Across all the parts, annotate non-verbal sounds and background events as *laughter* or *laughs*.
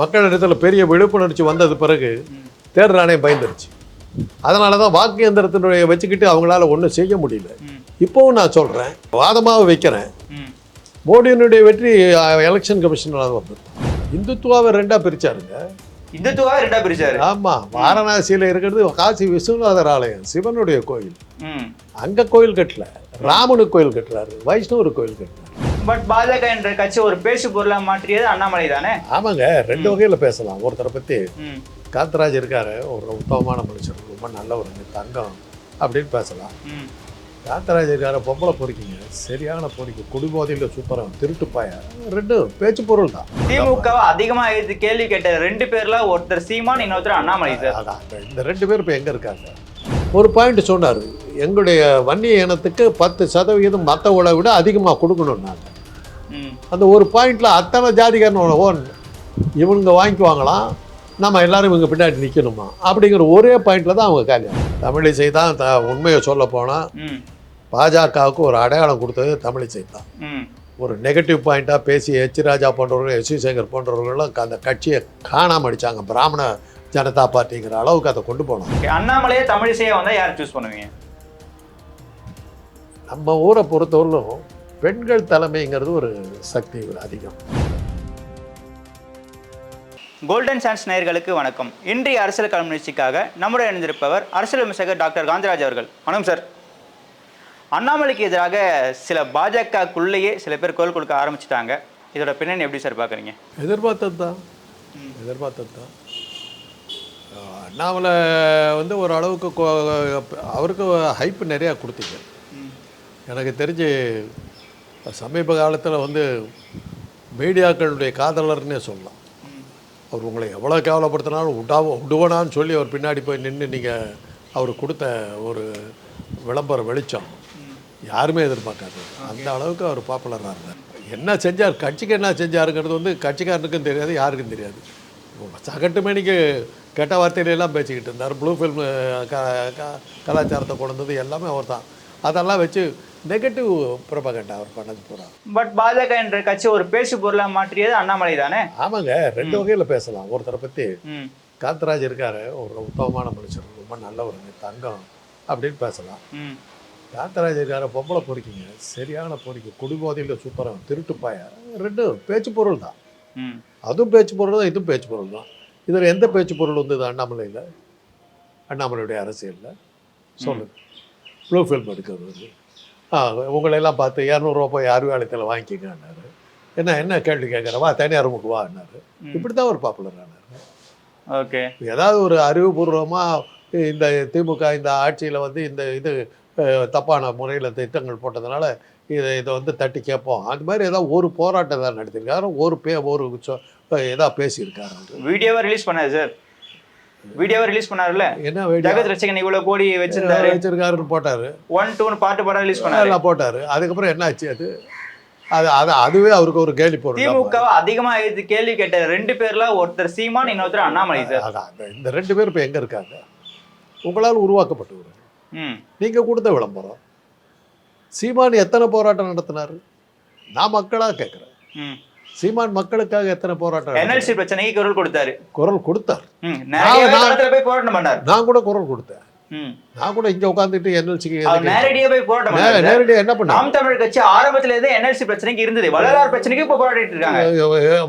மக்களிடத்தில் பெரிய விழிப்புணர்ச்சி வந்தது பிறகு தேர்தல் ஆணையம் பயந்துருச்சு. அதனால தான் வாக்கு எந்திரத்தினுடைய வச்சுக்கிட்டு அவங்களால ஒன்றும் செய்ய முடியல. இப்போவும் நான் சொல்கிறேன் வாதமாக வைக்கிறேன். மோடியினுடைய வெற்றி எலெக்ஷன் கமிஷனால் வந்தது. இந்துத்துவாவை ரெண்டாக பிரிச்சாருங்க. இந்துத்துவா ரெண்டா பிரிச்சாரு? ஆமாம் வாரணாசியில் இருக்கிறது காசி விஸ்வநாதர் ஆலயம் சிவனுடைய கோயில். அங்கே கோயில் கட்டல ராமனுக்கு கோயில் கட்டுறாரு வைஷ்ணவர் கோயில் கட்டுறாரு. பட் பாஜக என்ற கட்சி ஒரு பேசு பொருளா மாற்றியது அண்ணாமலை தானே? ஆமாங்க ரெண்டு வகையில் பேசலாம். ஒருத்தரை ம். காந்தராஜ் இருக்காரு ஒரு உத்தமமான மனுஷன் ரொம்ப நல்லவர் தங்கம் அப்படின்னு பேசலாம். ம். காந்தராஜ் இருக்காரு பொம்பளை பொறிக்கிங்க சரியான பொறிக்கு குடிபோதையில் சூப்பராக திருட்டு பாய ரெண்டு பேச்சு பொருள் தான். திமுகவை அதிகமா எதிர்த்து கேள்வி கேட்ட ரெண்டு பேர்ல ஒருத்தர் சீமான் இன்னொருத்தர் அண்ணாமலை சார். அதான், இந்த ரெண்டு பேரும் இப்போ எங்கே இருக்காங்க? ஒரு பாயிண்ட் சொன்னார் எங்களுடைய வன்னிய இனத்துக்கு பத்து சதவிகிதம் மற்றவங்களை விட அதிகமாக கொடுக்கணும் நாங்கள் அந்த ஒரு பாயிண்ட்ல அத்தனை ஜாதிகாரனோட ஓன் இவனுங்க வாங்கிக்குவாங்களாம் நம்ம எல்லாரும் இவங்க பின்னாடி நிற்கணுமா அப்படிங்கிற ஒரே பாயிண்ட்ல தான் அவங்க காலியாக தமிழிசை தான் த உண்மையை சொல்ல போனால் பாஜகவுக்கு ஒரு அடையாளம் கொடுத்தது தமிழிசை தான். ஒரு நெகட்டிவ் பாயிண்ட்டாக பேசி எச் ராஜா போன்றவர்கள் எஸ் வி சேகர் போன்றவர்களும் அந்த கட்சியை காணாம அடிச்சாங்க. பிராமண ஜனதா பார்ட்டிங்கிற அளவுக்கு அதை கொண்டு போனோம் அண்ணாமலையே தமிழிசையா வந்தா யார் சூஸ் பண்ணுவீங்க? நம்ம ஊரை பொறுத்தவரையிலும் பெண்கள் தலைமைங்கிறது ஒரு சக்தி அதிகம். கோல்டன் சான்ஸ் நேயர்களுக்கு வணக்கம். இன்றைய அரசியல் களம் நிகழ்ச்சிக்காக நம்முடைய இணைந்திருப்பவர் அரசியல் விமர்சகர் டாக்டர் காந்திராஜ் அவர்கள். வணக்கம் சார். அண்ணாமலைக்கு எதிராக சில பாஜகக்குள்ளேயே சில பேர் குரல் கொடுக்க ஆரம்பிச்சிட்டாங்க. இதோட பின்னணி எப்படி சார் பார்க்குறீங்க? எதிர்பார்த்தது தான். எதிர்பார்த்தது தான். அண்ணாமலை வந்து ஒரு அளவுக்கு கொ- அவருக்கு ஹைப் நிறையா கொடுத்தீங்க. எனக்கு தெரிஞ்சு சமீப காலத்தில் வந்து மீடியாக்களுடைய காதலர்னே சொல்லலாம். அவர் உங்களை எவ்வளோ கேவலப்படுத்தினாலும் விடா விடுவனான்னு சொல்லி அவர் பின்னாடி போய் நின்று நீங்கள் அவர் கொடுத்த ஒரு விளம்பர வெளிச்சம். யாருமே எதிர்பார்க்காது. அந்த அளவுக்கு அவர் பாப்புலராக இருந்தார். என்ன செஞ்சார் கட்சிக்கு என்ன செஞ்சாருங்கிறது வந்து கட்சிக்காரனுக்கும் தெரியாது யாருக்கும் தெரியாது. சகட்டு மணிக்கு கெட்ட வார்த்தையிலெல்லாம் பேசிக்கிட்டு இருந்தார். ப்ளூ ஃபில்ம் க க- கலாச்சாரத்தை கொண்டு வந்தது எல்லாமே அவர் தான் அதெல்லாம் வச்சு நெகட்டிவ் ப்ரொபகண்டா அவர் பண்ணது பூரா. பட் பாஜக என்ற கட்சி ஒரு பேசு பொருளா மாற்றியது அண்ணாமலை தானே? ஆமாங்க ரெண்டு வகையில் பேசலாம். ஒருத்தரை பற்றி காந்தராஜ் இருக்காரு ஒரு உத்தமமான மனுஷன் ரொம்ப நல்லவருங்க தங்கம் அப்படின்னு பேசலாம். காந்தராஜ் இருக்காரு பொம்பளை பொறிக்கிங்க சரியான பொறிக்கு குடிபோதையில் சூப்பராக திருட்டு பாய. ரெண்டு பேச்சு பொருள் தான். அதுவும் பேச்சு பொருள் தான் இதுவும் பேச்சு பொருள் தான். இதில் எந்த பேச்சு பொருள் வந்தது அண்ணாமலையில்? அண்ணாமலையுடைய அரசியலில்? சொல்லுங்க. ப்ளூ ஃபில்ம் எடுக்கிறது உங்களையெல்லாம் பார்த்து இரநூறுவா போய் அறிவாலயத்தில் வாங்கிக்கங்கன்னாரு என்ன என்ன கேள்வி கேட்குற வா தனியார் ரூமுக்கு வான்னாரு இப்படி தான் ஒரு பாப்புலர் ஆனார். ஓகே. ஏதாவது ஒரு அறிவுபூர்வமாக இந்த திமுக இந்த ஆட்சியில் வந்து இந்த இது தப்பான முறையில் திட்டங்கள் போட்டதுனால இதை இதை வந்து தட்டி கேட்போம். அது மாதிரி ஏதாவது ஒரு போராட்டம் தான் நடத்திருக்காரு ஒரு பே ஒரு ஏதாவது பேசியிருக்காரு. வீடியோவை ரிலீஸ் பண்ணாரு சார்? வீடியோவை ரிலீஸ் பண்ணாருல்ல? என்ன ஜெகத் ரசிகன் இவ்வளவு கோடி வச்சிருந்தாரு. வச்சிருக்காருன்னு போட்டாரு. ஒன் டூன்னு பாட்டு பாடம் ரிலீஸ் பண்ணாரு. போட்டாரு. அதுக்கப்புறம் என்ன ஆச்சு அது? அது அது அதுவே அவருக்கு ஒரு கேலி பொருள் திமுகவை அதிகமா எதிர்த்து கேள்வி கேட்ட ரெண்டு பேர்ல ஒருத்தர் சீமான் இன்னொருத்தர் அண்ணாமலை சார். இந்த ரெண்டு பேரும் இப்போ எங்கே இருக்காங்க? உங்களால் உருவாக்கப்பட்டவர். ம். நீங்கள் கொடுத்த விளம்பரம். சீமான் எத்தனை போராட்டம் நடத்தினாரு? நான் மக்களாக கேட்குறேன் ம். சீமான் மக்களுக்காக எத்தனை போராட்டம்? என்எல்சி பிரச்சனைக்கு குரல் கொடுத்தாரு. குரல் கொடுத்தார். போய் போராட்டம் பண்ணாரு. நான் கூட குரல் கொடுத்தேன். நான் கூட இங்கே உட்காந்துட்டு என்எல்சிக்கு அவர் நேரடியா போய் போராட்டம். நேரடியாக என்ன பண்ணாங்க நாம் தமிழர் கட்சி ஆரம்பத்துல இருந்தே என்எல்சி பிரச்சனைக்கு இருந்தது. வள்ளலார் பிரச்சனைக்கு இப்ப போராடிட்டு இருக்காங்க.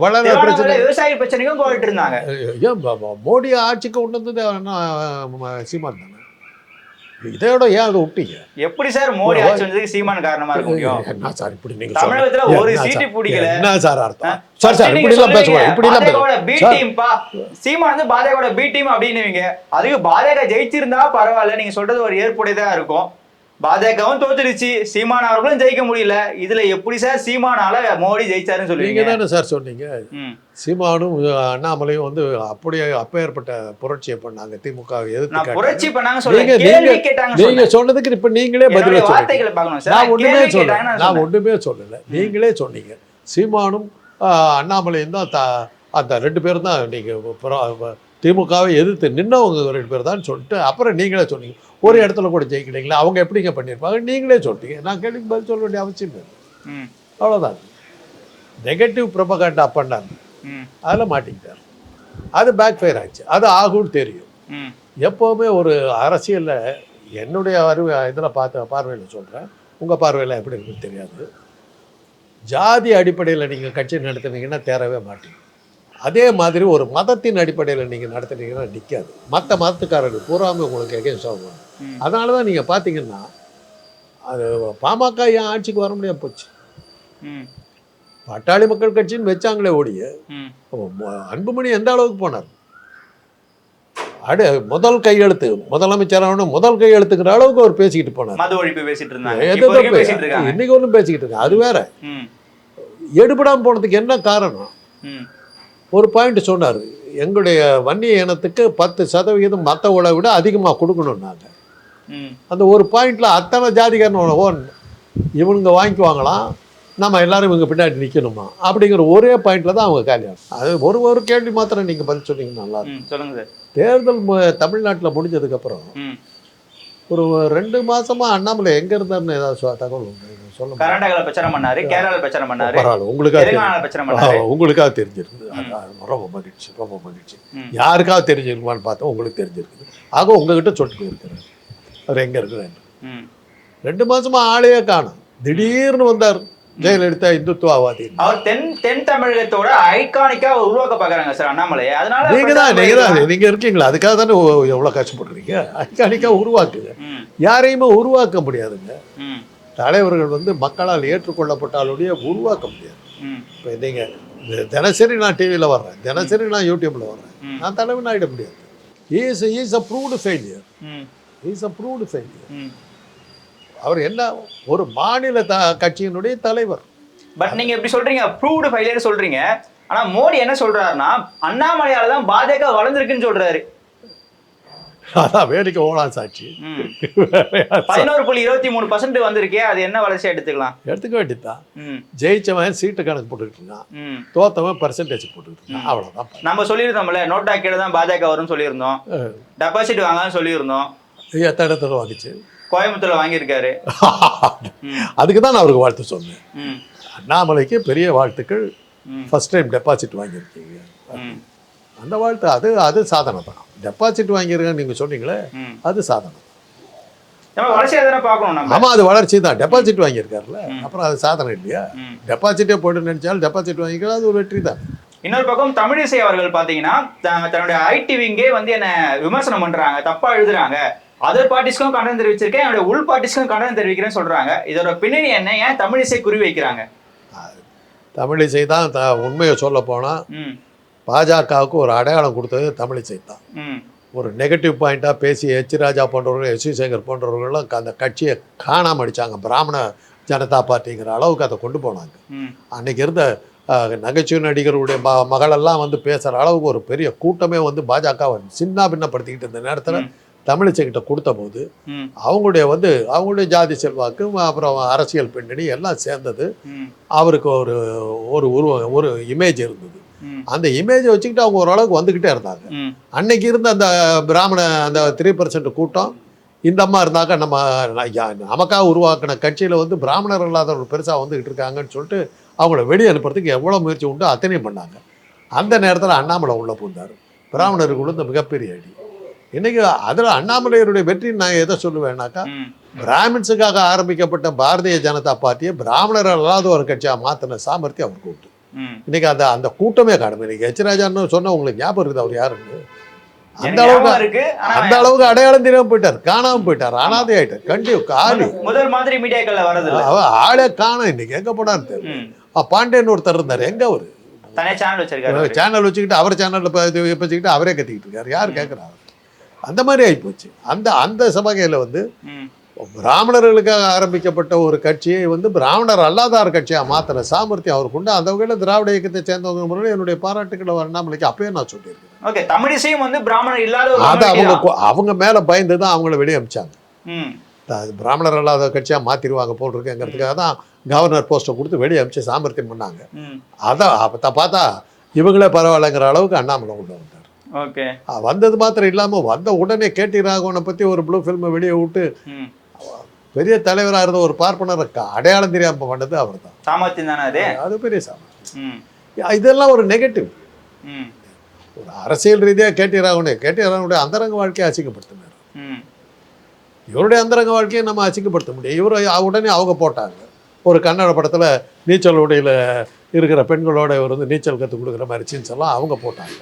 வளர பிரச்சனை விவசாய பிரச்சனைக்கும் போராடிட்டு இருந்தாங்க. மோடி ஆட்சிக்கு கொண்டு வந்தது சீமான் தானே? இதையோட ஏன் அதை விட்டீங்க எப்படி சார் மோடி ஆட்சி வந்ததுக்கு சீமான் காரணமா இருக்க முடியும் என்ன சார் இப்படி நீங்க தமிழகத்துல? ஒரு சீட்டு? பிடிக்கல. என்ன சார் அர்த்தம்? சார் சார் இப்படி எல்லாம் பேசுவாங்க இப்படி எல்லாம் பி பேசுவாங்க சார், டீம் பா சீமான் வந்து பாஜகவோட பி டீம் அப்படின்னுவீங்க அதுக்கு பாஜக ஜெயிச்சிருந்தா பரவாயில்ல நீங்க சொல்றது ஒரு ஏற்புடையதா இருக்கும் பாஜகவும் தோத்துடுச்சு சீமான் அவர்களும் ஜெயிக்க முடியல. இதுல எப்படி சார் சீமானால மோடி ஜெயிச்சாருன்னு சொல்லுவீங்க? தானே சார் சொன்னீங்க. சீமானும் அண்ணாமலையும் வந்து அப்படியே அப்பேற்பட்ட புரட்சியை பண்ணாங்க. திமுக எதிர்த்து. புரட்சி பண்ணாங்க சொல்ல நீங்க- கேள்வி நீங்க- கேட்டாங்க நீங்க சொன்னேன். சொன்னதுக்கு இப்ப நீங்களே பதில் சொல்லுங்க வார்த்தைகளை பார்க்கணும் சார். நான் ஒண்ணுமே சொல்லல. நான் ஒண்ணுமே சொல்லல. நீங்களே சொன்னீங்க. சீமானும் அண்ணாமலையும் தான் அந்த ரெண்டு பேரும் தான் நீங்க திமுகவை எதிர்த்து நின்னவங்க ரெண்டு பேர் தான் சொல்லிட்டு அப்புறம் நீங்களே சொன்னீங்க. ஒரு இடத்துல கூட ஜெயிக்கலைங்களா? அவங்க எப்படிங்க பண்ணியிருப்பாங்க? நீங்களே சொல்லிட்டீங்க. நான் கேள்விக்கு பதில் சொல்ல வேண்டிய அவசியம் இல்லை. ம், அவ்வளோதான் நெகட்டிவ் ப்ரொபகண்டா பண்ணாங்க. ம். அதில் மாட்டிக்கிட்டார். அது பேக் ஃபயர் ஆச்சு. அது ஆகும்னு தெரியும். எப்போவுமே ஒரு அரசியலில் என்னுடைய அறிவு இதில் பார்த்த பார்வையில் சொல்கிறேன் உங்கள் பார்வையில் எப்படி இருக்குன்னு தெரியாது. ஜாதி அடிப்படையில் நீங்கள் கட்சி நடத்துனீங்கன்னா தேரவே மாட்டீங்க. அதே மாதிரி ஒரு மதத்தின் அடிப்படையில் நீங்கள் நடத்துனீங்கன்னா நிற்காது மற்ற மதத்துக்காரர்கள் பூராமே உங்களுக்கு எகேன்ஸ்ட் ஆகும். அதனால தான் நீங்கள் பார்த்தீங்கன்னா அது பாமக ஏன் ஆட்சிக்கு வர முடியாம போச்சு? பட்டாளி மக்கள் கட்சின்னு வச்சாங்களே ஒழிய அன்புமணி எந்த அளவுக்கு போனார்? அடு முதல் கையெழுத்து முதலமைச்சரான முதல் கையெழுத்துக்கிற அளவுக்கு அவர் பேசிக்கிட்டு போனார். மது ஒழிப்பு பேசிட்டு இருந்தாங்க. இன்னைக்கு ஒன்றும் பேசிக்கிட்டு இருக்காங்க அது வேற. ம். எடுபடாம போனதுக்கு என்ன காரணம்? ஒரு பாயிண்ட் சொன்னார். எங்களுடைய வன்னிய இனத்துக்கு பத்து சதவிகிதம் மற்றவங்களை விட அதிகமாக கொடுக்கணும் நாங்கள் அந்த ஒரு பாயிண்ட்ல அத்தனை ஜாதிகாரன் ஓன். இவனுங்க வாங்கிக்குவாங்களாம் நம்ம எல்லாரும் இவங்க பின்னாடி நிற்கணுமா அப்படிங்கிற ஒரே பாயிண்ட்ல தான் அவங்க காலியாகும் அது ஒரு ஒரு கேள்வி மாத்திரம் நீங்கள் பதில் சொன்னீங்கன்னா நல்லா சொல்லுங்க தேர்தல் தமிழ்நாட்டுல முடிஞ்சதுக்கப்புறம் ஒரு ரெண்டு மாசமா அண்ணாமலை எங்க இருந்தாருன்னு ஏதாவது தகவல் உண்டு? கர்நாடகால பிரச்சாரம் பண்ணாரு கேரளால பிரச்சாரம் பண்ணாரு உங்களுக்காக பிரச்சாரம் பண்ணாரு. உங்களுக்காக தெரிஞ்சிருக்குது ரொம்ப மகிழ்ச்சி ரொம்ப மகிழ்ச்சி. ம். யாருக்காவது தெரிஞ்சிருக்குமான்னு பார்த்தா உங்களுக்கு தெரிஞ்சிருக்குது. ஆக உங்ககிட்ட சொல்லிட்டு போயிருக்கிறார். அவர் எங்க இருக்கிறார்? ரெண்டு மாசமா ஆளையே காணும். திடீர்னு வந்தார் ஜெயலலிதா இந்துத்துவவாதி அவர் தென் தென் தமிழகத்தோட ஐகானிக்கா உருவாக்க பாக்குறாங்க சார் அண்ணாமலை அதனால நீங்க தான் நீங்க தான். நீங்க இருக்கீங்களா? அதுக்காக தானே எவ்வளவு கஷ்டப்படுறீங்க ஐகானிக்கா உருவாக்குங்க யாரையுமே உருவாக்க முடியாதுங்க. தலைவர்கள் வந்து மக்களால் ஏற்றுக்கொள்ளப்பட்டாலுடைய உருவாக்க முடியாது. இப்போ நீங்கள் தினசரி நான் டிவியில் வர்றேன். தினசரி நான் யூடியூப்பில் வர்றேன். நான் தலைவன் ஆகிட முடியாது. Is is a proved failure is a proved failure அவர் என்ன ஒரு மாநில த கட்சியினுடைய தலைவர். பட் நீங்க இப்படி சொல்றீங்க ப்ரூவ்டு ஃபெயிலியர் சொல்றீங்க. ஆனா மோடி என்ன சொல்றாருன்னா அண்ணாமலையால தான் பாஜக வளர்ந்துருக்குன்னு சொல்றாரு. அதான் வேடிக்கை ஓலாம் சாட்சி *laughs* பதினோரு புள்ளி இருபத்தி மூணு பர்சன்ட் வந்திருக்கே அது என்ன வளர்ச்சியா எடுத்துக்கலாம்? எடுத்துக்க வேண்டியதுதான். ஜெயிச்சவன் சீட்டு கணக்கு போட்டுக்கிட்டு இருக்கான் தோத்தவன் பர்சன்டேஜ் போட்டுக்கிட்டு இருக்கான் அவ்வளோதான் நம்ம சொல்லியிருந்தோம்ல நோட்டா கீழே தான் பாஜக வரும்னு சொல்லியிருந்தோம். டெபாசிட் வாங்கலாம்னு சொல்லியிருந்தோம். எத்தனை இடத்துல வாங்கிச்சு. கோயம்புத்தூர்ல வாங்கியிருக்காரு. *laughs* அதுக்கு தான் நான் அவருக்கு வாழ்த்து சொன்னேன். அண்ணாமலைக்கு பெரிய வாழ்த்துக்கள். ஃபர்ஸ்ட் டைம் டெபாசிட் வாங்கியிருக்கீங்க. அந்த வாழ்த்து அது அது சாதனை தான். டெபாசிட் வாங்கியிருக்கேன்னு நீங்கள் சொன்னீங்களே அது சாதனை. ஆமாம் அது வளர்ச்சி தான். டெபாசிட் வாங்கியிருக்காருல்ல அப்புறம் அது சாதனை இல்லையா. டெபாசிட்டே போட்டு நினைச்சாலும் டெபாசிட் வாங்கிக்கிறது அது ஒரு வெற்றி தான். இன்னொரு பக்கம் தமிழிசை அவர்கள் பாத்தீங்கன்னா த- தன்னுடைய ஐடி விங்கே வந்து என்ன விமர்சனம் பண்றாங்க தப்பா எழுதுறாங்க. அதர் பார்ட்டிஸ்க்கும் கண்டனம் தெரிவிச்சிருக்கேன் என்னுடைய உள் பார்ட்டிஸ்க்கும் கண்டனம் தெரிவிக்கிறேன்னு சொல்றாங்க. இதோட பின்னணி என்ன? ஏன் தமிழிசை குறி வைக்கிறாங்க? தமிழிசை தான் த உண்மையை சொல்ல போனால் பாஜகவுக்கு ஒரு அடையாளம் கொடுத்தது தமிழிசை தான். ஒரு நெகட்டிவ் பாயிண்ட்டாக பேசி எச் ராஜா போன்றவர்கள் எஸ் வி சேகர் போன்றவர்கள்லாம் அந்த கட்சியை காணாம அடிச்சாங்க. பிராமண ஜனதா பார்ட்டிங்கிற அளவுக்கு அதை கொண்டு போனாங்க. ம். அன்னைக்கு இருந்த நகைச்சுவை நடிகருடைய ம மகளெல்லாம் வந்து பேசுகிற அளவுக்கு ஒரு பெரிய கூட்டமே வந்து பாஜகவை சின்ன பின்னப்படுத்திக்கிட்டு இருந்த நேரத்தில். தமிழிசைக்கிட்ட கொடுத்த போது அவங்களுடைய வந்து அவங்களுடைய ஜாதி செல்வாக்கு அப்புறம் அரசியல் பின்னணி எல்லாம் சேர்ந்தது. அவருக்கு ஒரு ஒரு உருவ ஒரு இமேஜ் இருந்தது. அந்த இமேஜை வச்சுக்கிட்டு அவங்க ஓரளவுக்கு வந்துக்கிட்டே இருந்தாங்க. அன்னைக்கு இருந்த அந்த பிராமண அந்த த்ரீ பர்சன்ட் கூட்டம் இந்த அம்மா இருந்தாக்க நம்ம நமக்காக உருவாக்கின கட்சியில் வந்து பிராமணர் இல்லாதவர்கள் பெருசாக வந்துக்கிட்டு இருக்காங்கன்னு சொல்லிட்டு அவங்கள வெளியே அனுப்புறதுக்கு எவ்வளோ முயற்சி உண்டோ அத்தனையும் பண்ணாங்க. அந்த நேரத்தில் அண்ணாமலை உள்ளே பூந்தார் பிராமணருக்கு உள்ள மிகப்பெரிய அடி. இன்னைக்கு அதில் அண்ணாமலையருடைய வெற்றி நான் எதை சொல்லுவேன்னாக்கா பிராமின்ஸுக்காக ஆரம்பிக்கப்பட்ட பாரதிய ஜனதா பார்ட்டியை பிராமணர் அல்லாத ஒரு கட்சியாக மாற்றின சாமர்த்தியம் அவருக்கு உண்டு. இன்னைக்கு அந்த அந்த கூட்டமே காணும். இன்னைக்கு எச் ராஜான்னு சொன்ன உங்களுக்கு ஞாபகம் இருக்குது அவர் யாருன்னு? அந்த அளவுக்கு அந்த அளவுக்கு அடையாளம் தெரியாம போயிட்டார் காணாம போயிட்டார் அனாதை ஆயிட்டார். கண்டி காலி. முதல் மாதிரி மீடியாக்கள்ல வரது இல்ல அவ ஆளே காணோம் இன்னைக்கு எங்க போனார் தெரியல. பாண்டியன் ஒருத்தர் இருந்தார் எங்க அவரு? சேனல் வச்சிருக்காரு. சேனல் வச்சுக்கிட்டு அவர் சேனல்ல வச்சுக்கிட்டு அவரே கத்திக்கிட்டு இருக்காரு. யார் கேட்குறாரு அந்த மாதிரி ஆயிப்போச்சு. அந்த அந்த சபகையில் வந்து பிராமணர்களுக்காக ஆரம்பிக்கப்பட்ட ஒரு கட்சியை வந்து பிராமணர் அல்லாதார் கட்சியாக மாத்தின சாமர்த்தியம் அவருக்கு உண்டு அந்த வகையில் திராவிட இயக்கத்தை சேர்ந்தவங்க முன்னாடி என்னுடைய பாராட்டுக்களை அண்ணாமலைக்கு அப்பயே நான் சொல்லியிருக்கேன். ஓகே தமிழிசையும் வந்து பிராமணர் இல்லாத அது அவங்க அவங்க மேலே பயந்து தான் அவங்கள வெளியே அமிச்சாங்க. பிராமணர் அல்லாத கட்சியாக மாற்றிடுவாங்க போட்டிருக்கேங்கிறதுக்காக தான் கவர்னர் போஸ்ட்டை கொடுத்து வெளியே அமிச்சு சாமர்த்தியம் பண்ணாங்க. அதான் அப்போ பார்த்தா இவங்களே பரவாயில்லைங்கிற அளவுக்கு அண்ணாமலை உள்ள வந்தார். ஓகே. வந்தது மாத்திரம் இல்லாமல் வந்த உடனே கேடி ராகவனை பற்றி ஒரு ப்ளூ ஃபில்மை வெளியே விட்டு பெரிய தலைவராக இருந்த ஒரு பார்ப்பனரை அடையாளம் தெரியாமல் பண்ணது அவர் தான் சாமர்த்தியம் தானே அது? அது பெரிய சாமர்த்தியம். இதெல்லாம் ஒரு நெகட்டிவ் ஒரு அரசியல் ரீதியாக கேடி ராகவனுடைய கேடி ராகவனுடைய அந்தரங்க வாழ்க்கையை அசிங்கப்படுத்தினார். இவருடைய அந்தரங்க வாழ்க்கையை நம்ம அசிங்கப்படுத்த முடியும். இவர் உடனே அவங்க போட்டாங்க. ஒரு கன்னட படத்தில் நீச்சல் உடையில் இருக்கிற பெண்களோட இவர் வந்து நீச்சல் கற்றுக் கொடுக்குற மாதிரி சீன்ஸ் எல்லாம் அவங்க போட்டாங்க.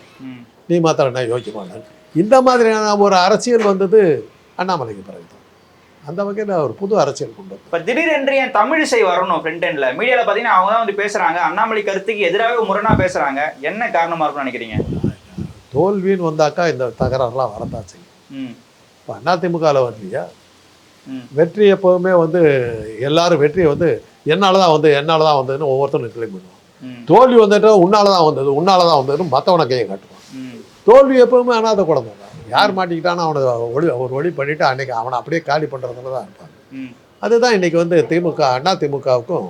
நீ மாத்திரம் என்ன யோசிக்க இந்த மாதிரியான ஒரு அரசியல் வந்தது அண்ணாமலைக்கு பிறகு. அந்த வகையில் ஒரு புது அரசியல் கொண்டு இப்போ திடீரென்று என் தமிழிசை வரணும் ஃப்ரண்ட் எண்டில் மீடியாவில் பார்த்தீங்கன்னா அவங்க தான் வந்து பேசுகிறாங்க அண்ணாமலை கருத்துக்கு எதிராகவே முரணாக பேசுகிறாங்க என்ன காரணமாக இருக்கும்னு நினைக்கிறீங்க? தோல்வின்னு வந்தாக்கா இந்த தகராறுலாம் வரத்தான் செய்யும். ம். இப்போ அதிமுகவில் வரலையா? வெற்றி எப்போவுமே வந்து எல்லாரும் வெற்றியை வந்து என்னால் தான் வந்து என்னால் தான் வந்ததுன்னு ஒவ்வொருத்தரும் கிளைம் பண்ணுவான் ம். தோல்வி வந்துட்டு உன்னால தான் வந்தது உன்னால தான் வந்ததுன்னு மற்றவனை கையை காட்டுவான் தோல்வி எப்பவுமே அனாத குழந்தை யார் மாட்டிக்கிட்டானோ அவனை ஒளி ஒரு வழி பண்ணிவிட்டு அன்னைக்கு அவனை அப்படியே காலி பண்ணுறதுல தான் இருப்பாங்க. ம். அதுதான் இன்னைக்கு வந்து திமுக அண்ணா திமுகவுக்கும்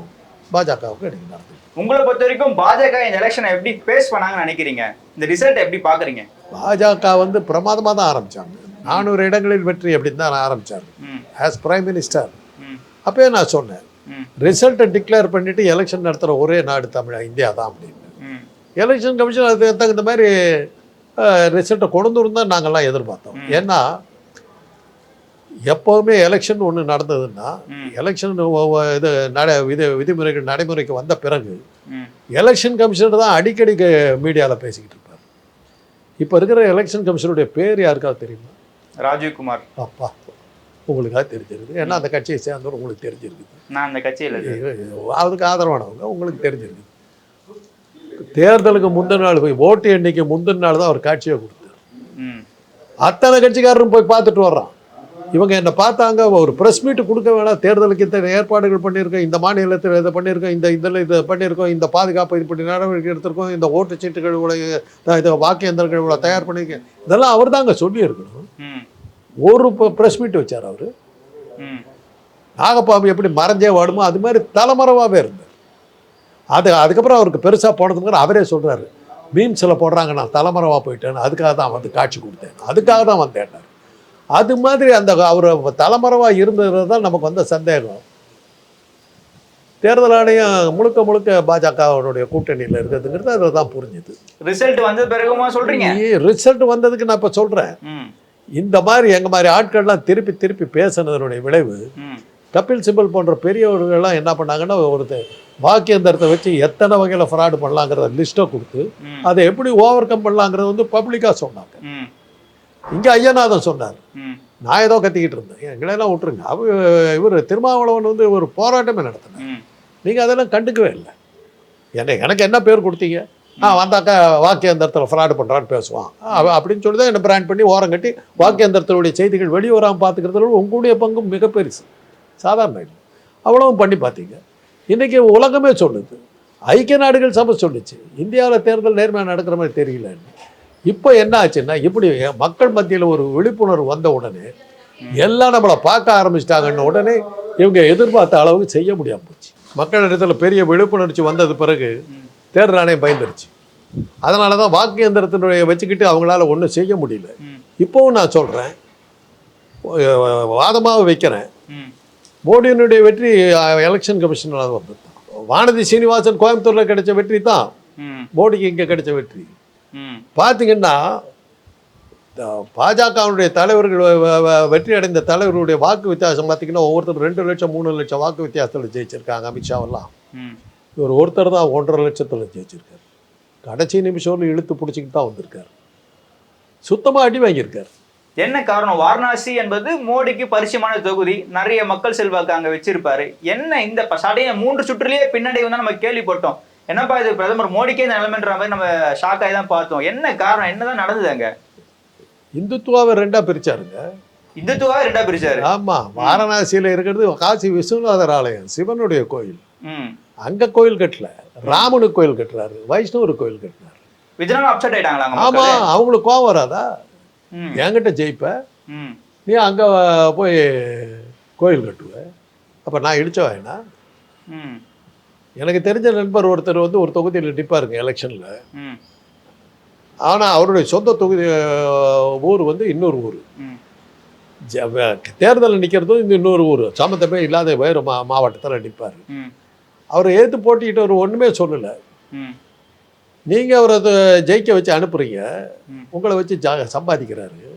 பாஜகவுக்கும் இன்னைக்கு நடக்குது உங்களை பொறுத்த வரைக்கும் பாஜக இந்த எலெக்ஷனை எப்படி ஃபேஸ் பண்ணாங்கன்னு நினைக்கிறீங்க? இந்த ரிசல்ட் எப்படி பார்க்குறீங்க? பாஜக வந்து பிரமாதமாக தான் ஆரம்பிச்சாங்க. நானூறு இடங்களில் வெற்றி அப்படின்னு தான் ஆரம்பிச்சாங்க. ம். ஆஸ் பிரைம் மினிஸ்டர் அப்பயே நான் சொன்னேன் ரிசல்ட்டை டிக்ளேர் பண்ணிட்டு எலெக்ஷன் நடத்துகிற ஒரே நாடு தமிழ் இந்தியா தான் அப்படின்னு. எலெக்ஷன் கமிஷன் அதுக்கு தகுந்த மாதிரி ரிசல்ட்டை கொண்டு இருந்தால் நாங்கள்லாம் எதிர்பார்த்தோம். ஏன்னா எப்போவுமே எலெக்ஷன் ஒன்று நடந்ததுன்னா. எலெக்ஷன் இது நட விதி விதிமுறைகள் நடைமுறைக்கு வந்த பிறகு எலெக்ஷன் கமிஷனர் தான் அடிக்கடி மீடியாவில் பேசிக்கிட்டு இருப்பார். இப்போ இருக்கிற எலெக்ஷன் கமிஷனுடைய பேர் யாருக்காவது தெரியுமா? ராஜீவ்குமார். அப்பா உங்களுக்காக தெரிஞ்சிருக்கு ஏன்னா அந்த கட்சியை சேர்ந்தவர் உங்களுக்கு தெரிஞ்சிருக்குது. நான் அந்த கட்சியில் அதுக்கு ஆதரவானவங்க உங்களுக்கு தெரிஞ்சிருக்கு தேர்தலுக்கு முந்தின நாள் போய் ஓட்டு எண்ணிக்கை முந்தின நாள் தான் அவர் காட்சியை கொடுத்தார். அத்தனை கட்சிக்காரரும் போய் பார்த்துட்டு வர்றான். இவங்க என்னை பார்த்தாங்க ஒரு ப்ரெஸ் மீட் கொடுக்க வேணாம். தேர்தலுக்கு இத்தனை ஏற்பாடுகள் பண்ணியிருக்கோம் இந்த மாநிலத்தில் இதை பண்ணியிருக்கோம் இந்த இதில் இதை பண்ணியிருக்கோம் இந்த பாதுகாப்பு இது பண்ணி நடவடிக்கை எடுத்திருக்கோம் இந்த ஓட்டுச்சீட்டுகள் இவ்வளோ இது வாக்கு எந்திரங்கள் இவ்வளோ தயார் பண்ணியிருக்கேன். இதெல்லாம் அவர் தாங்க சொல்லியிருக்கணும். ஒரு ப்ரெஸ் மீட் வச்சார் அவர். நாகப்பாம்பு எப்படி மறைஞ்சே வாடுமோ அது மாதிரி தலைமறைவாகவே இருந்தார். அது அதுக்கப்புறம் அவருக்கு பெருசாக போனதுக்கு அவரே சொல்கிறாரு மீம்ஸில் போடுறாங்க நான் தலைமறைவாக போயிட்டேன் அதுக்காக தான் வந்து காட்சி கொடுத்தேன். அதுக்காக தான் வந்தேன்னார். அது மாதிரி அந்த அவர் தலைமறைவாக இருந்தது தான் நமக்கு வந்த சந்தேகம். தேர்தல் ஆணையம் முழுக்க முழுக்க பாஜகவுடைய கூட்டணியில் இருக்கிறதுங்கிறது அதில் தான் புரிஞ்சுது. ரிசல்ட் வந்த பிறகுமா சொல்றீங்க? ரிசல்ட் வந்ததுக்கு நான் இப்போ சொல்கிறேன் இந்த மாதிரி எங்கள் மாதிரி ஆட்கள்லாம் திருப்பி திருப்பி பேசுனதனுடைய விளைவு கபில் சிபல் போன்ற பெரியவர்கள்லாம் என்ன பண்ணாங்கன்னா ஒருத்தர் வாக்கியந்தரத்தை வச்சு எத்தனை வகையில் ஃப்ராடு பண்ணலாங்கிறத லிஸ்ட்டை கொடுத்து அதை எப்படி ஓவர் கம் பண்ணலாங்கிறத வந்து பப்ளிக்காக சொன்னாங்க. இங்கே ஐயநாதன் சொன்னார். நான் ஏதோ கத்திக்கிட்டு இருந்தேன். எங்களெல்லாம் விட்டுருங்க. அவ இவர் திருமாவளவன் வந்து ஒரு போராட்டமே நடத்தினார். ம். நீங்கள் அதெல்லாம் கண்டுக்கவே இல்லை. என்ன எனக்கு என்ன பேர் கொடுத்தீங்க? ஆ வந்தாக்கா வாக்கியந்திரத்தில் ஃப்ராடு பண்ணுறான்னு பேசுவான். அப்படின்னு சொல்லி தான் என்ன பிராண்ட் பண்ணி ஓரம் கட்டி வாக்கியந்திரத்தினுடைய செய்திகள் வெளியே வராமல் பார்த்துக்கிறதுல உங்களுடைய பங்கும் மிக பெருசு சாதாரண இல்லை அவ்வளவும் பண்ணி பார்த்தீங்க. இன்றைக்கி உலகமே சொல்லுது. ஐக்கிய நாடுகள் சபை சொல்லுச்சு. இந்தியாவில் தேர்தல் நேர்மையாக நடக்கிற மாதிரி தெரியலன்னு இப்போ என்ன ஆச்சுன்னா இப்படி மக்கள் மத்தியில் ஒரு விழிப்புணர்வு வந்த உடனே எல்லாம் நம்மளை பார்க்க ஆரம்பிச்சிட்டாங்கன்னு உடனே இவங்க எதிர்பார்த்த அளவுக்கு செய்ய முடியாமல் போச்சு. மக்களிடத்தில் பெரிய விழிப்புணர்ச்சி வந்தது பிறகு தேர்தல் ஆணையம் பயந்துருச்சு. அதனால தான் வாக்கு எந்திரத்தினுடைய வச்சுக்கிட்டு அவங்களால ஒன்றும் செய்ய முடியல. இப்போவும் நான் சொல்கிறேன் வாதமாக வைக்கிறேன். மோடியினுடைய வெற்றி எலெக்ஷன் கமிஷனால் வந்தது. வானதி சீனிவாசன் கோயம்புத்தூரில் கிடைச்ச வெற்றி தான். மோடிக்கு இங்கே கிடைச்ச வெற்றி. பார்த்தீங்கன்னா பாஜகவுடைய தலைவர்கள் வெற்றி அடைந்த தலைவர்களுடைய வாக்கு வித்தியாசம் பார்த்தீங்கன்னா ஒவ்வொருத்தர் ரெண்டு லட்சம் மூணு லட்சம் வாக்கு வித்தியாசத்தில் ஜெயிச்சிருக்காங்க அமித்ஷாவெல்லாம் இவர் ஒருத்தர் தான் ஒன்றரை லட்சத்தில் ஜெயிச்சிருக்காரு. கடைசி நிமிஷம்ல இழுத்து பிடிச்சிக்கிட்டு தான் வந்திருக்காரு. சுத்தமாக அடி வாங்கியிருக்காரு. என்ன காரணம்? வாரணாசி என்பது மோடிக்கு பரிச்சயமான தொகுதி. நிறைய மக்கள் செல்வாக்கு அங்க வச்சிருப்பாரு. என்ன இந்த சடைய மூன்று சுற்றுலயே பின்னடைவு தான் நம்ம கேள்விப்பட்டோம். என்னப்பா இது பிரதமர் மோடிக்கே இந்த நிலைமைன்ற மாதிரி நம்ம ஷாக் ஆகி தான் பார்த்தோம். என்ன காரணம்? என்னதான் நடந்தது அங்க? இந்துத்துவாவை ரெண்டாக பிரிச்சாருங்க. இந்துத்துவா ரெண்டா பிரிச்சாரு. ஆமா. வாரணாசியில் இருக்கிறது காசி விஸ்வநாதர் ஆலயம் சிவனுடைய கோயில். அங்க கோயில் கட்டல. ராமனுக்கு கோயில் கட்டுறாரு. வைஷ்ணவர் கோயில் கட்டினார். விஜயநாதன் அப்செட் ஆயிட்டாங்களா ஆமா? அவங்களுக்கு கோவம் வராதா? என்கிட்ட ஜெயிப்ப. நீ அங்க போய் கோயில் கட்டுவ. அப்ப நான் இடிச்சவாயினா எனக்கு தெரிஞ்ச நண்பர் ஒருத்தர் வந்து ஒரு தொகுதியில் நிற்பாருங்க எலெக்ஷன்ல. ம். ஆனா அவருடைய சொந்த தொகுதி ஊர் வந்து இன்னொரு ஊர். தேர்தலில் நிற்கிறதும் இந்த இன்னொரு ஊர். சம்மந்தமே இல்லாத வேறு மா மாவட்டத்தில் நிற்பார் அவர் ஏற்று போட்டிக்கிட்டு ஒரு ஒன்றுமே சொல்லலை நீங்கள் அவரை ஜெயிக்க வச்சு அனுப்புறீங்க. ம். உங்களை வச்சு ஜா சம்பாதிக்கிறாரு.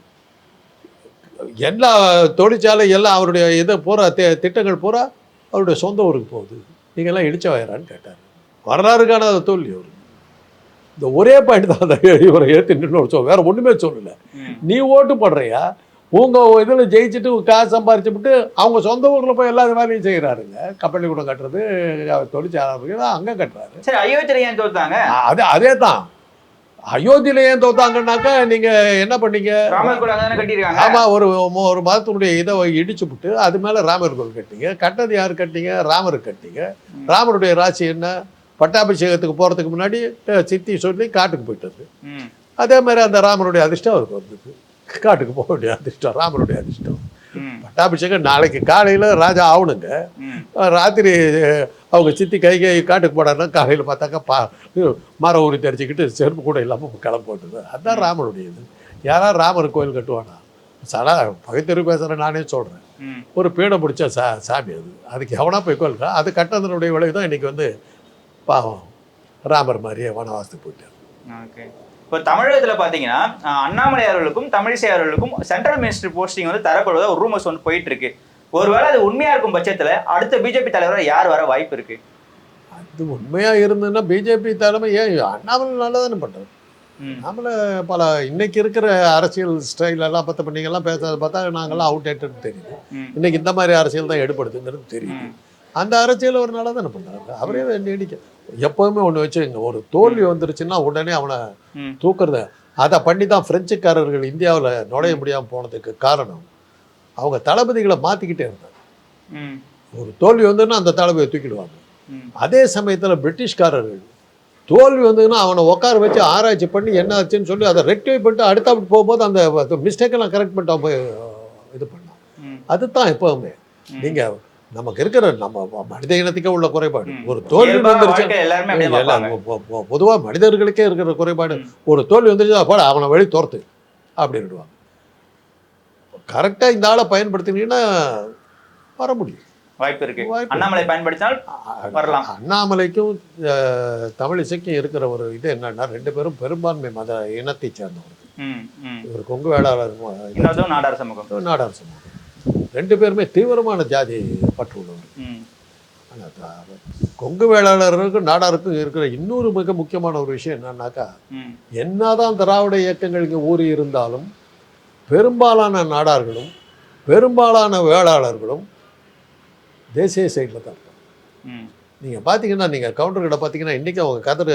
எல்லா தொழிற்சாலை எல்லாம் அவருடைய இதை பூரா தி- திட்டங்கள் பூரா அவருடைய சொந்த ஊருக்கு போகுது. நீங்கள்லாம் இடிச்ச வயரான்னு கேட்டார். வரலாறுக்கான தோல்வி அவர் இந்த ஒரே பாயிண்ட் தான் அந்த இவரை ஏற்றி நின்று சொல். வேற ஒன்றுமே சொல்லலை. நீ ஓட்டு போடுறியா? உங்கள் இதில் ஜெயிச்சுட்டு காசு சம்பாரிச்சு விட்டு அவங்க சொந்த ஊரில் போய் எல்லா வேலையும் செய்கிறாருங்க கப்பலி கூடம் கட்டுறது தொழிற்சாலை அங்கே கட்டுறாரு. சரி அயோத்தியில ஏன் தோத்தாங்க? அது அதே தான். அயோத்தியில ஏன் தோத்தாங்கன்னாக்கா நீங்க என்ன பண்ணீங்க? ராமர் கூட தானே கட்டியிருக்காங்க? ஆமா ஒரு ஒரு மதத்தினுடைய இதை இடிச்சு விட்டு அது மேல ராமர் கோவில் கட்டிங்க. கட்டது யார் கட்டிங்க? ராமர் கட்டிங்க. ராமருடைய ராசி என்ன? பட்டாபிஷேகத்துக்கு போறதுக்கு முன்னாடி சித்தி சொல்லி காட்டுக்கு போயிட்டது. அதே மாதிரி அந்த ராமருடைய அதிர்ஷ்டம் அவருக்கு வந்தது. காட்டுக்கு போக வேண்டிய அதிர்ஷ்டம் ராமருடைய அதிர்ஷ்டம். பட்டாபிஷேகம் நாளைக்கு காலையில ராஜா ஆகணுங்க. ராத்திரி அவங்க சித்தி கை கை காட்டுக்கு போனாருன்னா காலையில் பார்த்தாக்கா பா மரம் ஊறி தெரிச்சுக்கிட்டு செருப்பு கூட இல்லாமல் கிளம்ப போட்டுது. அதுதான் ராமருடைய இது யாராவது ராமர் கோயில் கட்டுவானா? சடா பகைத்தெரு பேசுகிறேன் நானே சொல்கிறேன். ஒரு பீடம் பிடிச்ச சா சாமி அது. அதுக்கு எவனா போய் கோயில் அது கட்டதனுடைய விளைவு தான் இன்றைக்கி வந்து பாவம் ராமர் மாதிரியே வனவாசத்துக்கு போயிட்டார். ஓகே. இப்போ தமிழகத்துல பாத்தீங்கன்னா அஹ், அண்ணாமலை அவர்களுக்கும் தமிழிசை அவர்களுக்கும் சென்ட்ரல் மினிஸ்டர் போஸ்டிங் வந்து தரப்படுவதா ஒரு ரூமர்ஸ் வந்து போயிட்டு இருக்கு ஒருவேளை அது உண்மையா இருக்கும் பட்சத்துல அடுத்த பிஜேபி தலைவரா யார் வர வாய்ப்பு இருக்கு? அது உண்மையாக இருந்ததுன்னா பிஜேபி தலைமை ஏன் அண்ணாமலை நல்லா தானே பண்ணுறாரு ம். நம்மள பல இன்னைக்கு இருக்கிற அரசியல் ஸ்டைல் எல்லாம் பார்த்த இப்போ நீங்கள்லாம் பேசுறத பார்த்தா நாங்கள்லாம் அவுட் டேட்டட் தெரியுது. ம். இன்னைக்கு இந்த மாதிரி அரசியல் தான் எடுப்படுதுங்கிறது தெரியுது. ம். அந்த அரசியல் ஒரு நல்லா தானே பண்ணுறாங்க அவரே நீடிக்க எப்போவுமே ஒன்று வச்சுங்க ஒரு தோல்வி வந்துருச்சுன்னா உடனே அவனை. தூக்குறத அதை பண்ணி தான் பிரெஞ்சுக்காரர்கள் இந்தியாவில் நுழைய முடியாமல் போனதுக்கு காரணம் அவங்க தளபதிகளை மாற்றிக்கிட்டே இருந்தாங்க. ஒரு தோல்வி வந்ததுன்னா அந்த தளபதியை தூக்கிடுவாங்க. அதே சமயத்தில் பிரிட்டிஷ்காரர்கள் தோல்வி வந்ததுன்னா அவனை உட்கார வச்சு ஆராய்ச்சி பண்ணி என்ன ஆச்சுன்னு சொல்லி அதை ரெக்டிஃபை பண்ணிட்டு அடுத்த அப்படி போகும்போது அந்த மிஸ்டேக்கெல்லாம் கரெக்ட் பண்ணிட்டு அவன் போய் இது பண்ணான். அதுதான் எப்பவுமே. நீங்கள் நமக்கு இருக்கிற நம்ம மனித இனத்துக்கே உள்ள குறைபாடு. ஒரு தோல்வி வந்துருச்சு. பொதுவாக மனிதர்களுக்கே இருக்கிற குறைபாடு. ஒரு தோல்வி வந்துருச்சு போட அவனை வழி துரத்து அப்படின்னுடுவாங்க கரெக்டாக இந்த ஆளை பயன்படுத்தினீங்கன்னா வர முடியும் வாய்ப்பு இருக்கு. அண்ணாமலை பயன்படுத்தினால் வரலாம். அண்ணாமலைக்கும் அஹ், தமிழிசைக்கும் இருக்கிற ஒரு இது என்னன்னா ரெண்டு பேரும் பெரும்பான்மை மத இனத்தை சேர்ந்தவர்கள். இவர் கொங்கு வேளாளர் நாடார் சமூகம் நாடார் சமூகம் ரெண்டு பேருமே தீவிரமான ஜாதி பற்று உள்ளவர். ஆனால் கொங்கு வேளாளருக்கும் நாடாருக்கும் இருக்கிற இன்னொரு மிக முக்கியமான ஒரு விஷயம் என்னன்னாக்கா. என்னதான் திராவிட இயக்கங்கள் இங்கே ஊறி இருந்தாலும் பெரும்பாலான நாடார்களும் பெரும்பாலான வேளாளர்களும் தேசிய சைடில் தான் இருக்காங்க ம். நீங்கள் பார்த்தீங்கன்னா நீங்கள் கவுண்டர் கடை பார்த்தீங்கன்னா இன்றைக்கி அவங்க கதர்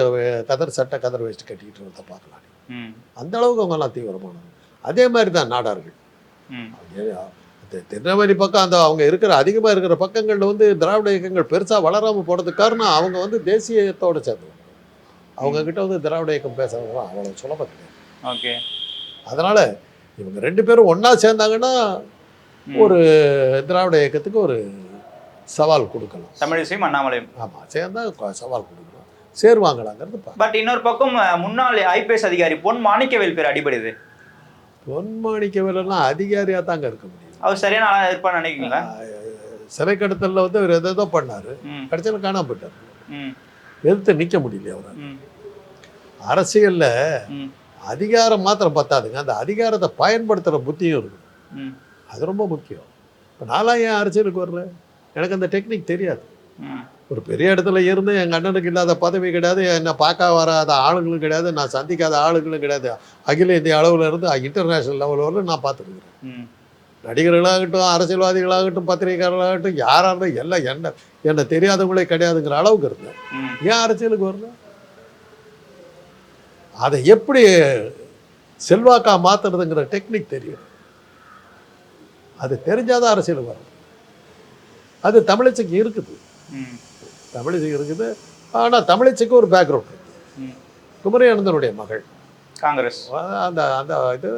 கதர் சட்டை கதர் வேஸ்ட் கட்டிக்கிட்டு இருந்ததை பார்க்கலாம். அந்த அளவுக்கு அவங்கெல்லாம் தீவிரமானவங்க அதே மாதிரி தான் நாடார்கள் திருநெல்வேலி பக்கம் அந்த அவங்க இருக்கிற அதிகமாக இருக்கிற பக்கங்களில் வந்து திராவிட இயக்கங்கள் பெருசாக வளராமல் போனதுக்கு காரணம் அவங்க வந்து தேசியத்தோட சேர்ந்தவங்க. அவங்க கிட்ட வந்து திராவிட இயக்கம் பேசுறவங்க அவ்வளோ சுலபம் கிடையாது ஓகே. அதனால் இவங்க ரெண்டு பேரும் ஒன்றா சேர்ந்தாங்கன்னா. ஒரு திராவிட இயக்கத்துக்கு ஒரு சவால் கொடுக்கலாம். தமிழிசையும் அண்ணாமலையும். ஆமாம் சேர்ந்தா கொ- சவால் கொடுக்கலாம். சேருவாங்களாங்கிறது பட் இன்னொரு பக்கம் முன்னாள் ஐபிஎஸ் அதிகாரி பொன் மாணிக்கவேல் பேர் அடிபடுது. பொன்மாணிக்கவில்லாம் அதிகாரியாக தாங்க இருக்க முடியும். அவர் சரியான ஆளா இருப்பான்னு நினைக்கிறீங்களா சிறை கடத்தலில் வந்து அவர் எதோ பண்ணார். கடைசியில் காணாம போயிட்டார். எதிர்த்து நிற்க முடியல அவரால் ம். அரசியலில். அதிகாரம் மாத்திரம் பத்தாதுங்க அந்த அதிகாரத்தை பயன்படுத்துகிற புத்தியும் இருக்குது ம். அது ரொம்ப முக்கியம் இப்போ நான்லாம் ஏன் அரசியலுக்கு வரல எனக்கு அந்த டெக்னிக் தெரியாது. ஒரு பெரிய இடத்துல இருந்து எங்கள் அண்ணனுக்கு இல்லாத பதவி கிடையாது என்னை பார்க்க வராத ஆளுங்களும் கிடையாது நான் சந்திக்காத ஆளுங்களும் கிடையாது அகில இந்திய அளவில் இருந்து இன்டர்நேஷ்னல் லெவல் வரலும் நான் பார்த்துருக்குறேன். நடிகர்களாகட்டும் அரசியல்வாதிகளாகட்டும் பத்திரிகையாளர்களாகட்டும் யாராக இருந்தால் எல்லாம் என்ன என்ன தெரியாதவங்களே கிடையாதுங்கிற அளவுக்கு இருந்தேன். ஏன் அரசியலுக்கு வரல அதை எப்படி செல்வாக்கா மாத்துறதுங்கிற டெக்னிக் தெரியும் அது தெரிஞ்சாதான் அரசியலுக்கு வரும் அது தமிழிசைக்கு இருக்குது ம். தமிழிசைக்கு இருக்குது ஆனால் தமிழிசைக்கு ஒரு பேக்ரவுண்ட் இருக்கு ம். குமரியானந்தனுடைய மகள் காங்கிரஸ். அந்த அந்த இது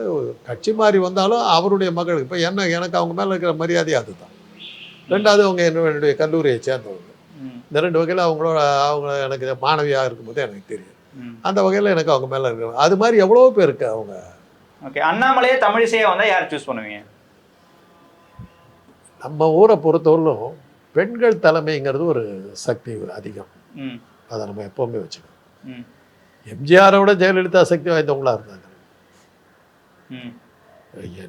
கட்சி மாறி வந்தாலும் அவருடைய மகள் இப்போ என்ன எனக்கு அவங்க மேலே இருக்கிற மரியாதை அதுதான். ரெண்டாவது அவங்க என்னுடைய கல்லூரியை சேர்ந்தவங்க. இந்த ரெண்டு வகையில் அவங்களோட அவங்க எனக்கு மாணவியாக இருக்கும்போது எனக்கு தெரியும். அந்த வகையில் எனக்கு அவங்க மேலே இருக்கு அது மாதிரி எவ்வளோ பேருக்கு அவங்க. ஓகே அண்ணாமலையே தமிழிசையா வந்தா யார் சூஸ் பண்ணுவீங்க? நம்ம ஊரை பொறுத்தவரையிலும் பெண்கள் தலைமைங்கிறது ஒரு சக்தி அதிகம். அதை நம்ம எப்போவுமே வச்சுக்கணும். எம்ஜிஆரை விட ஜெயலலிதா சக்தி வாய்ந்தவங்களா இருந்தாங்க.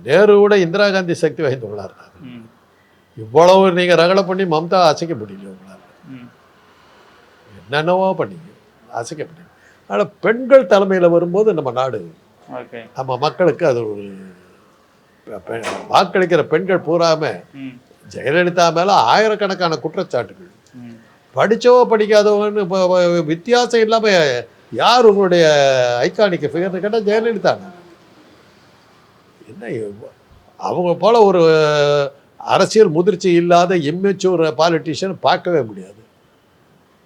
நேரு விட இந்திரா காந்தி சக்தி வாய்ந்தவங்களா இருந்தாங்க. இவ்வளவு நீங்கள் ரகலை பண்ணி மம்தா அசைக்க முடியல உங்களால். என்னென்னவோ பண்ணீங்க. அசைக்க முடியல. ஆனால் பெண்கள் தலைமையில் வரும்போது நம்ம நாடு நம்ம மக்களுக்கு அது ஒரு வாக்களிக்கிற பெண்கள் பூராம ஜெயலலிதா மேலே ஆயிரக்கணக்கான குற்றச்சாட்டுகள். படித்தவோ படிக்காதவன்னு இப்போ வித்தியாசம் இல்லாமல் யார் உங்களுடைய ஐகானிக் ஃபிகர்னு கேட்டால் ஜெயலலிதா என்ன அவங்க போல ஒரு அரசியல் முதிர்ச்சி இல்லாத இம்மெச்சூர் பாலிட்டிஷியன் பார்க்கவே முடியாது.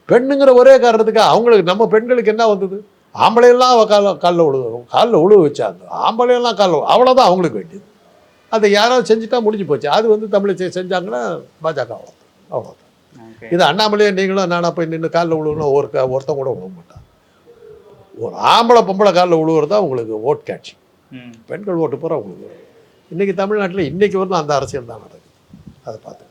பெண்ணுங்கிற ஒரே காரணத்துக்கு அவங்களுக்கு நம்ம பெண்களுக்கு என்ன வந்தது? ஆம்பளையெல்லாம் அவ கால காலில் விழுவோம் காலில் உழுவ வச்சாங்க. ஆம்பளையெல்லாம் காலில் அவ்வளோதான் அவங்களுக்கு வேண்டியது. அதை யாராவது செஞ்சுட்டா முடிஞ்சு போச்சு. அது வந்து தமிழிசை செஞ்சாங்கன்னா பாஜக அவ்வளோ அவ்வளோதான் இது அண்ணாமலையே நீங்களும் நானா போய் நின்று காலில் விழுவணும் ஒரு ஒருத்தன் கூட விழுவ மாட்டான். ஒரு ஆம்பளை பொம்பளை காலில் விழுவுறது தான் உங்களுக்கு ஓட் கேட்சி. பெண்கள் ஓட்டு பூரா உங்களுக்கு. வரும். இன்னைக்கு தமிழ்நாட்டில் இன்னைக்கு வரணும் அந்த அரசியல் தான் நடக்குது. அதை பார்த்து